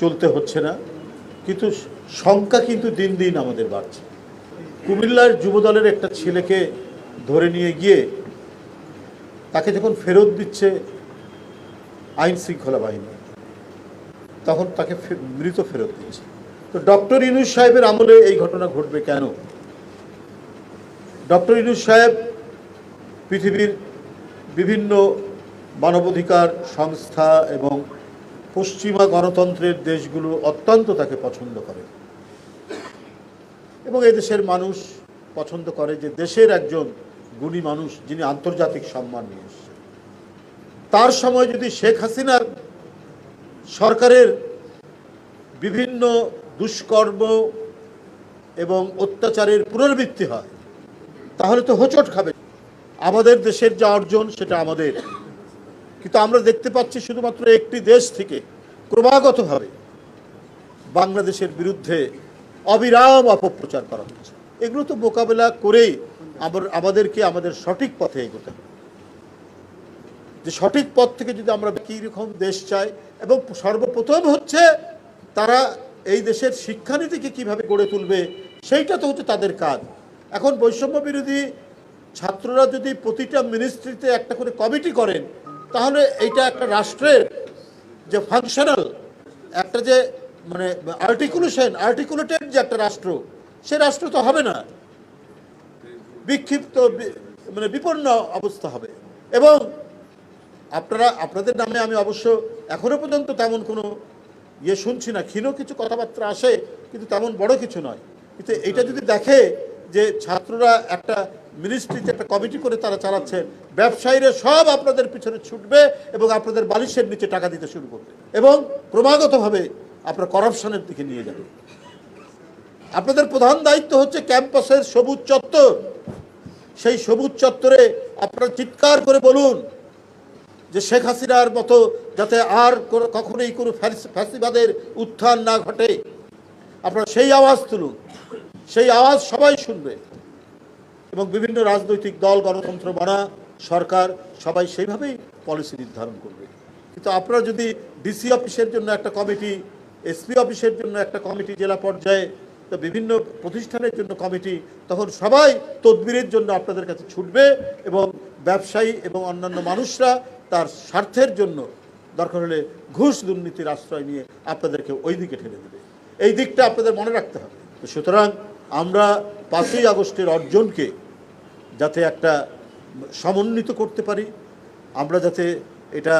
চলতে হচ্ছে না। কিন্তু সংখ্যা কিন্তু দিন দিন আমাদের বাড়ছে। কুমিল্লার যুবদলের একটা ছেলেকে ধরে নিয়ে গিয়ে তাকে যখন ফেরত দিচ্ছে আইন শৃঙ্খলা বাহিনী, তখন তাকে মৃত ফেরত দিচ্ছে। তো ডক্টর ইনুস সাহেবের আমলে এই ঘটনা ঘটবে কেন? ডক্টর ইনুস সাহেব পৃথিবীর বিভিন্ন মানবাধিকার সংস্থা এবং পশ্চিমা গণতন্ত্রের দেশগুলো অত্যন্ত তাকে পছন্দ করে। এবং দেশের মানুষ পছন্দ করে যে দেশের একজন গুণী মানুষ যিনি আন্তর্জাতিক সম্মান নিয়ে এসেছেন। তার সময় যদি শেখ হাসিনার সরকারের বিভিন্ন দুষ্কর্ম এবং অত্যাচারের পুনরাবৃত্তি হয়, তাহলে তো হোঁচট খাবে। আমাদের দেশের যা অর্জন, সেটা আমাদের কিন্তু আমরা দেখতে পাচ্ছি শুধুমাত্র একটি দেশ থেকে ক্রমাগতভাবে বাংলাদেশের বিরুদ্ধে অবিরাম অপপ্রচার করা হচ্ছে। এগুলো তো মোকাবেলা করেই আমার আমাদেরকে আমাদের সঠিক পথে এগোতে হবে। যে সঠিক পথ থেকে যদি আমরা কীরকম দেশ চাই এবং সর্বপ্রথম হচ্ছে তারা এই দেশের শিক্ষানীতিকে কীভাবে গড়ে তুলবে, সেইটা তো হচ্ছে তাদের কাজ। এখন বৈষম্য বিরোধী ছাত্ররা যদি প্রতিটা মিনিস্ট্রিতে একটা করে কমিটি করেন তাহলে এইটা একটা রাষ্ট্রের যে ফাংশনাল একটা যে মানে আর্টিকুলেশন আর্টিকুলেটেড যে একটা রাষ্ট্র, সে রাষ্ট্র তো হবে না। বিক্ষিপ্ত মানে বিপন্ন অবস্থা হবে। এবং আপনারা, আপনাদের নামে আমি অবশ্য এখনও পর্যন্ত তেমন কোনো ইয়ে শুনছি না। ক্ষীণ কিছু কথাবার্তা আসে, কিন্তু তেমন বড় কিছু নয়। কিন্তু এটা যদি দেখে যে ছাত্ররা একটা মিনিস্ট্রিতে একটা কমিটি করে তারা চালাচ্ছেন ব্যবসায়ীরা সব আপনাদের পিছনে ছুটবে এবং আপনাদের বালিশের নিচে টাকা দিতে শুরু করবে এবং ক্রমাগতভাবে আপনার করাপশনের দিকে নিয়ে যাবে। আপনাদের প্রধান দায়িত্ব হচ্ছে ক্যাম্পাসের সবুজ চত্বর। সেই সবুজ চত্বরে আপনারা চিৎকার করে বলুন যে শেখ হাসিনার মতো যাতে আর কখনোই কোনো ফ্যাস- ফ্যাসিবাদের উত্থান না ঘটে। আপনারা সেই আওয়াজ তুলুন। সেই আওয়াজ সবাই শুনবে। এবং বিভিন্ন রাজনৈতিক দল, গণতন্ত্র মানা সরকার, সবাই সেইভাবেই পলিসি নির্ধারণ করবে। কিন্তু আপনারা যদি ডিসি অফিসের জন্য একটা কমিটি এসপি অফিসের জন্য একটা কমিটি জেলা পর্যায়ে, তো বিভিন্ন প্রতিষ্ঠানের জন্য কমিটি তখন সবাই তদবিরের জন্য আপনাদের কাছে ছুটবে এবং ব্যবসায়ী এবং অন্যান্য মানুষরা তার স্বার্থের জন্য দরকার হলে ঘুষ দুর্নীতির আশ্রয় নিয়ে আপনাদেরকে ওই দিকে ঠেলে দেবে। এই দিকটা আপনাদের মনে রাখতে হবে। তো সুতরাং আমরা পাঁচই আগস্টের অর্জনকে যাতে একটা সমন্বিত করতে পারি, আমরা যাতে এটা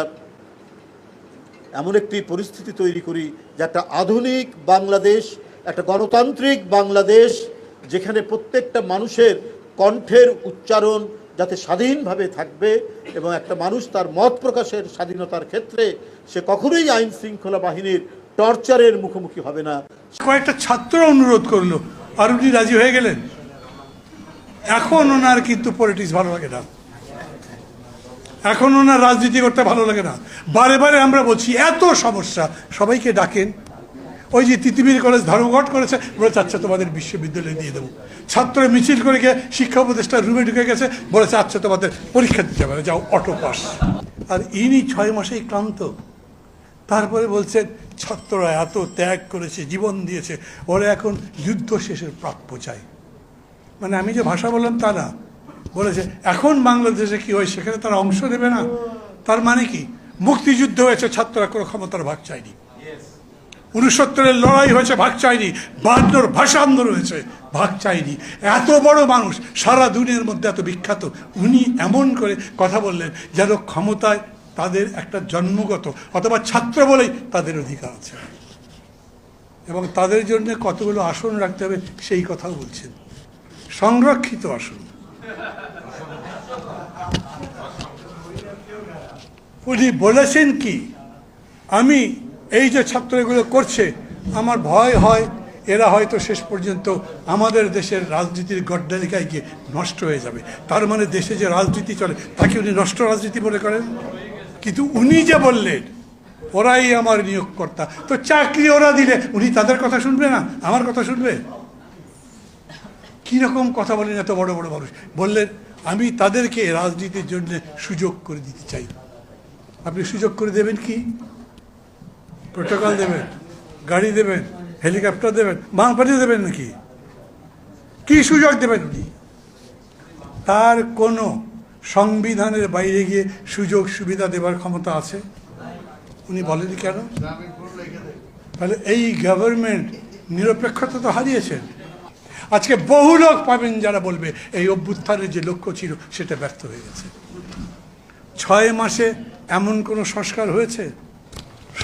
এমন একটি পরিস্থিতি তৈরি করি যে একটা আধুনিক বাংলাদেশ, একটা গণতান্ত্রিক বাংলাদেশ, যেখানে প্রত্যেকটা মানুষের কণ্ঠের উচ্চারণ যাতে স্বাধীনভাবে থাকবে এবং একটা মানুষ তার মত প্রকাশের স্বাধীনতার ক্ষেত্রে সে কখনোই আইন শৃঙ্খলা বাহিনীর টর্চারের মুখোমুখি হবে না। কয়েকটা ছাত্র অনুরোধ করল আর রাজি হয়ে গেলেন? এখন ওনার কিন্তু পলিটিক্স ভালো লাগে না। এখন ওনার রাজনীতি করতে ভালো লাগে না। বারে বারে আমরা বলছি, এত সমস্যা, সবাইকে ডাকেন। ওই যে তিতিবির কলেজ ধর্মঘট করেছে বলেছে আচ্ছা তোমাদের বিশ্ববিদ্যালয়ে দিয়ে দেবো। ছাত্র মিছিল করে গিয়ে শিক্ষা উপদেষ্টা রুমে ঢুকে গেছে, বলেছে আচ্ছা তোমাদের পরীক্ষা দিতে পারে যাও অটো পাস আর ইনি ছয় মাসেই ক্লান্ত। তারপরে বলছেন ছাত্ররা এত ত্যাগ করেছে, জীবন দিয়েছে, ওরা এখন যুদ্ধ শেষের প্রাপ্য চাই। মানে আমি যে ভাষা বললাম তা না। বলেছে, এখন বাংলাদেশে কি হয়, সেখানে তারা অংশ নেবে না? তার মানে কি? মুক্তিযুদ্ধ হয়েছে ছাত্ররা কোনো ক্ষমতার ভাগ চায়নি। উনসত্তরের লড়াই হয়েছে, ভাগ চায়নি। বাহান্নর ভাষা আন্দোলন হয়েছে, ভাগ চায়নি। এত বড় মানুষ, সারা দুনিয়ার মধ্যে এত বিখ্যাত, উনি এমন করে কথা বললেন যেন ক্ষমতায় তাদের একটা জন্মগত অথবা ছাত্র বলেই তাদের অধিকার আছে। এবং তাদের জন্য কতগুলো আসন রাখতে হবে সেই কথাও বলছেন। সংরক্ষিত আসন। উনি বলেছেন কি, আমি এই যে ছাত্র এগুলো করছে, আমার ভয় হয়, এরা হয়তো শেষ পর্যন্ত আমাদের দেশের রাজনীতির গড্ডালিকায় গিয়ে নষ্ট হয়ে যাবে। তার মানে দেশে যে রাজনীতি চলে, তাকে উনি নষ্ট রাজনীতি মনে করেন? কিন্তু উনি যে বললেন, ওরাই আমার নিয়োগকর্তা। তো চাকরি ওরা দিলে, উনি তাদের কথা শুনবে না? আমার কথা শুনবে? কীরকম কথা বলেন এত বড় বড় মানুষ? বললেন, আমি তাদেরকে রাজনীতির জন্য সুযোগ করে দিতে চাই। আপনি সুযোগ করে দেবেন কি? প্রোটোকল দেবেন, গাড়ি দেবেন, হেলিকপ্টার দেবেন বাং পাঠিয়ে দেবেন নাকি? কি সুযোগ দেবেন উনি? তার কোনো সংবিধানের বাইরে গিয়ে সুযোগ সুবিধা দেবার ক্ষমতা আছে? উনি বলেনি কেন? তাহলে এই গভর্নমেন্ট নিরপেক্ষতা তো হারিয়েছেন। আজকে বহু লোক পাবেন যারা বলবে, এই অভ্যুত্থানের যে লক্ষ্য ছিল, সেটা ব্যর্থ হয়ে গেছে। ছয় মাসে এমন কোনো সংস্কার হয়েছে?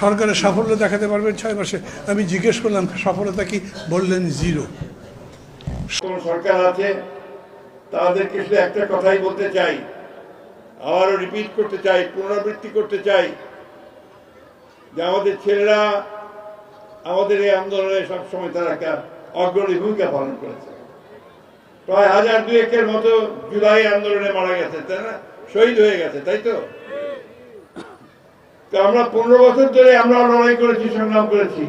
সরকারের সাফল্য দেখাতে পারবেন ছয় মাসে। আমি জিজ্ঞেস করলাম, সফলতা কি? বললেন জিরো সরকার আছে তাদেরকে শুধু একটা কথাই বলতে চাই। আবারও রিপিট করতে চাই, পুনরাবৃত্তি করতে চাই যে আমাদের ছেলেরা আমাদের এই আন্দোলনে সবসময় তারা একটা অগ্রণী ভূমিকা পালন করেছে। প্রায় হাজার দুয়েকের মতো জুলাই আন্দোলনে মারা গেছে, তাই না? শহীদ হয়ে গেছে, তাই তো? তো আমরা পনেরো বছর ধরে আমরা লড়াই করেছি, সংগ্রাম করেছি।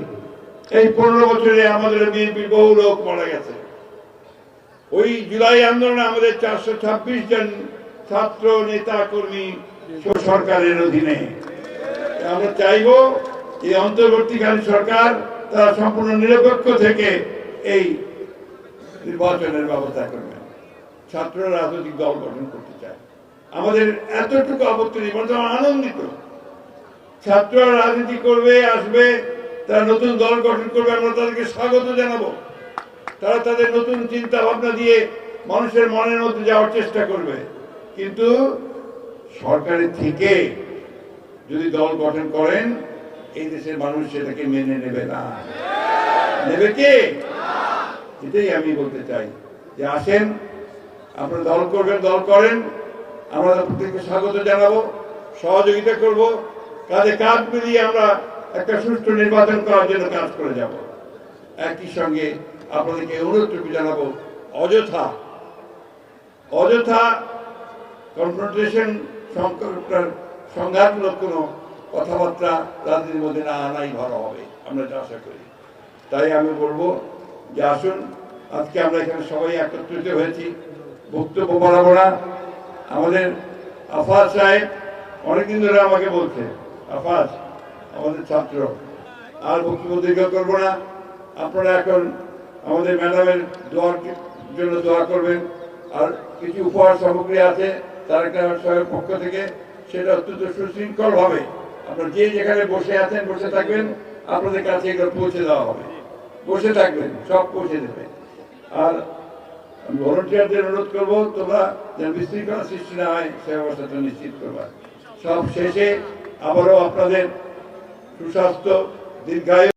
এই পনেরো বছরে আমাদের বিএনপির বহু লোক মারা গেছে। ওই জুলাই আন্দোলনে আমাদের চারশো ছাব্বিশ জন ছাত্র, নেতা, কর্মী সরকারের অধীনে। আমরা চাইব এই অন্তর্বর্তীকালীন সরকার তারা সম্পূর্ণ নিরপেক্ষ থেকে এই নির্বাচনের ব্যবস্থা করবে। ছাত্ররা রাজনৈতিক দল গঠন করতে চায়। আমাদের এতটুকু আপত্তি নেই আমরা আনন্দিত। ছাত্ররা রাজনীতি করবে, আসবে, তারা নতুন দল গঠন করবে, আমরা তাদেরকে স্বাগত জানাব। তারা তাদের নতুন চিন্তা ভাবনা দিয়ে মানুষের মনের মধ্যে যাওয়ার চেষ্টা করবে। কিন্তু সরকারের থেকে যদি দল গঠন করেন, এই দেশের মানুষ সেটাকে মেনে নেবে না। নেবে কে? এটাই আমি বলতে চাই যে আসেন, আপনারা দল করবেন, দল করেন, আমরা প্রত্যেককে স্বাগত জানাব, সহযোগিতা করব কাজে কাজ মিলিয়ে আমরা একটা সুষ্ঠু নির্বাচন করার জন্য কাজ করে যাব। একই সঙ্গে আপনাদেরকে অনুরোধটুকু জানাব, অযথা অযথা কনফ্রন্টেশন সংঘাতমূলক কোনো কথাবার্তা রাজনীতির মধ্যে না আনাই ভালো হবে, আমরা যা আশা করি। তাই আমি বলব, যে আসুন, আজকে আমরা এখানে সবাই একত্রিত হয়েছি, বক্তব্য বাড়াবো না। আমাদের আফাজ সাহেব অনেকদিন ধরে আমাকে বলছে, আফাজ, আমাদের ছাত্র, আর বক্তব্য দীর্ঘ করব না। আপনারা এখন আমাদের ম্যাডামের দোয়ার জন্য দোয়া করবেন। আর কিছু উপহার সামগ্রী আছে, তার সাহেবের পক্ষ থেকে, সেটা অত্যন্ত সুশৃঙ্খল ভাবে আপনারা যে যেখানে বসে আছেন, বসে থাকবেন, আপনাদের কাছে এগুলো পৌঁছে দেওয়া হবে। বসে থাকবেন, সব পৌঁছে দেবে। আর ভলেন্টিয়ারদের অনুরোধ করব, তোমরা যেন বিশৃঙ্খলা সৃষ্টি না হয় সে ব্যবস্থাটা নিশ্চিত করবা। সব শেষে আবারও আপনাদের সুস্বাস্থ্য, দীর্ঘায়ু